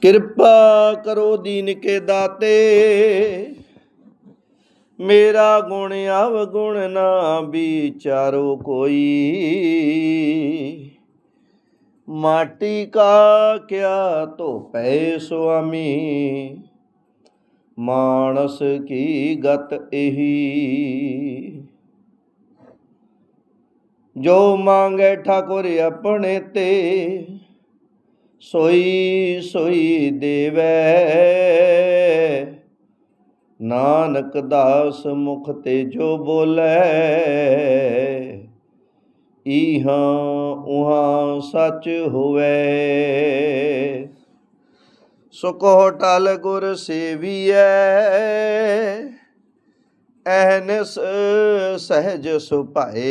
ਕਿਰਪਾ ਕਰੋ ਦੀਨ ਕੇ ਦਾਤੇ। ਮੇਰਾ ਗੁਣ ਅਵਗੁਣ ਨਾ ਵਿਚਾਰੋ ਕੋਈ। ਮਾਟੀ ਕਾ ਕਿਆ ਧੋਪੈ ਸੁਆਮੀ। ਮਾਨਸ ਕੀ ਗਤ ਇਹੀ। ਜੋ ਮੰਗੇ ਠਾਕੁਰ ਆਪਣੇ ਤੇ। ਸੋਈ ਸੋਈ ਦੇਵੈ। ਨਾਨਕ ਦਾਸ ਮੁਖ ਤੇ ਜੋ ਬੋਲੇ ਇਹਾਂ ਉਹਾਂ ਸੱਚ ਹੋਵੇ। ਸੁਕੋ ਟਲ ਗੁਰ ਸੇਵੀਐ, ਐਨਸ ਸਹਿਜ ਸੁਭਾਏ।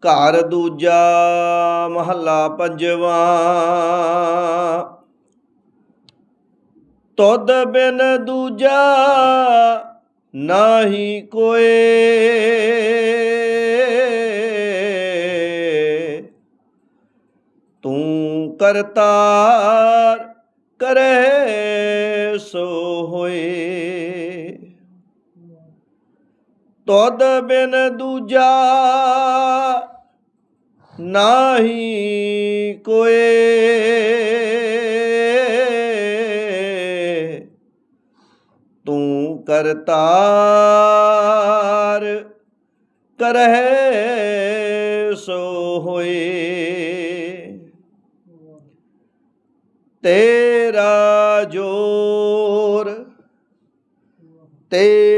ਘਰ ਦੂਜਾ ਮਹੱਲਾ ਪੰਜਵਾਂ। ਤੁਧ ਬਿਨ ਦੂਜਾ ਨਾਹੀ ਕੋਏ। ਤੂੰ ਕਰਤਾਰ ਕਰੇ ਸੋ ਹੋਏ। ਤੁਧ ਬਿਨ ਦੂਜਾ ਨਾਹੀ ਕੋਏ। ਤੂੰ ਕਰਤਾਰ ਕਰਹਿ ਸੋ ਹੋਏ। ਤੇਰਾ ਜੋਰ ਤੇ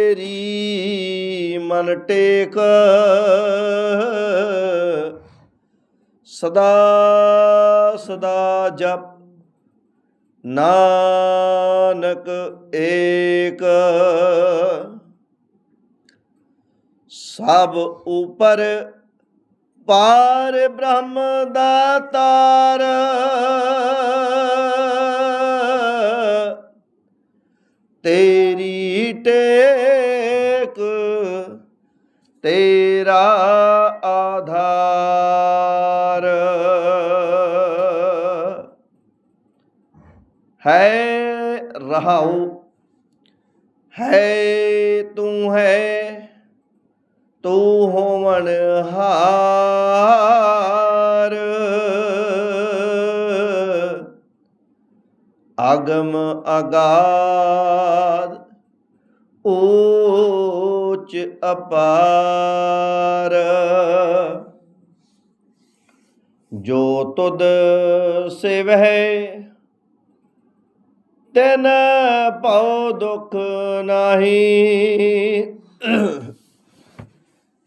ਮਨ ਟੇਕ। ਸਦਾ ਸਦਾ ਜਪ ਨਾਨਕ ਏਕ। ਸਭ ਉਪਰ ਪਾਰ ਬ੍ਰਹਮ ਦਾਤਾਰ ਤੇਰਾ ਆਧਾਰ ਹੈ ਰਹਾਉ ਹੈ ਤੂੰ ਹੈ ਤੂੰ ਹੋਵਨ ਹਾਰ। ਅਗਮ ਓ ਊਚ ਅਪਾਰ। ਜੋ ਤੁਧ ਸੇਵਹਿ ਤੈਨ ਭਉ ਦੁਖ ਨਾਹੀ।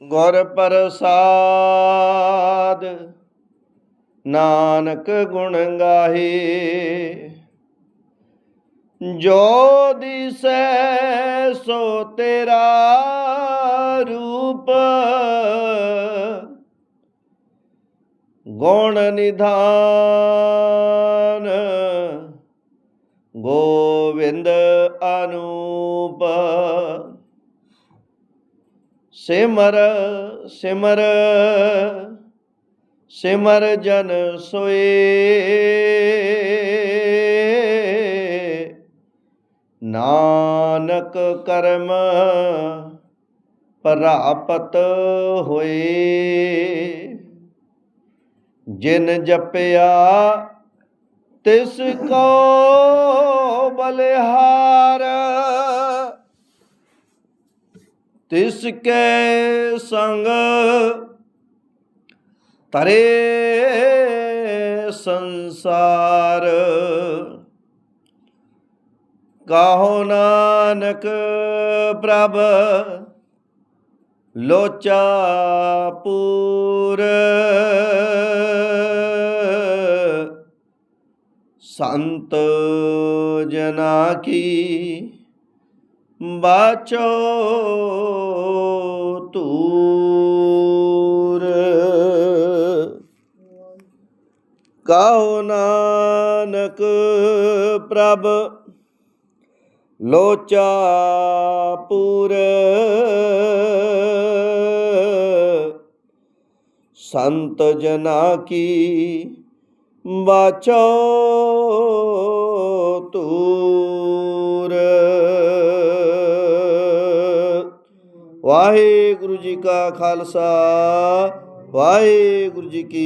ਗੁਰ ਪ੍ਰਸਾਦ ਨਾਨਕ ਗੁਣ ਗਾਹੇ। ਜੋ ਦਿਸੈ ਸੋ ਤੇਰਾ ਰੂਪ। ਗੁਣ ਨਿਧਾਨ ਗੋਵਿੰਦ ਅਨੂਪ। ਸਿਮਰ ਸਿਮਰ ਸਿਮਰ ਜਨ ਸੋਏ। ਨਾਨਕ ਕਰਮ ਪ੍ਰਾਪਤ ਹੋਏ। ਜਿਨ ਜਪਿਆ ਤਿਸ ਕੋ ਬਲਿਹਾਰ। ਤਿਸ ਕੇ ਸੰਗ ਤਰੇ ਸੰਸਾਰ। ਕਾਹੋ ਨਾਨਕ ਪ੍ਰਭ? ਲੋਚਾ ਪੂਰ। ਸੰਤ ਜਨਾ ਕੀ ਬਾਚੋ ਤੂਰ ਕਹੋ ਨਾਨਕ ਪ੍ਰਭ? ਲੋਚਾਪੁਰ ਸੰਤ ਜਨਾ ਕੀ ਬਾਚੋ ਤੂਰ ਵਾਹਿਗੁਰੂ ਜੀ ਕਾ ਖਾਲਸਾ ਵਾਹਿਗੁਰੂ ਜੀ ਕੀ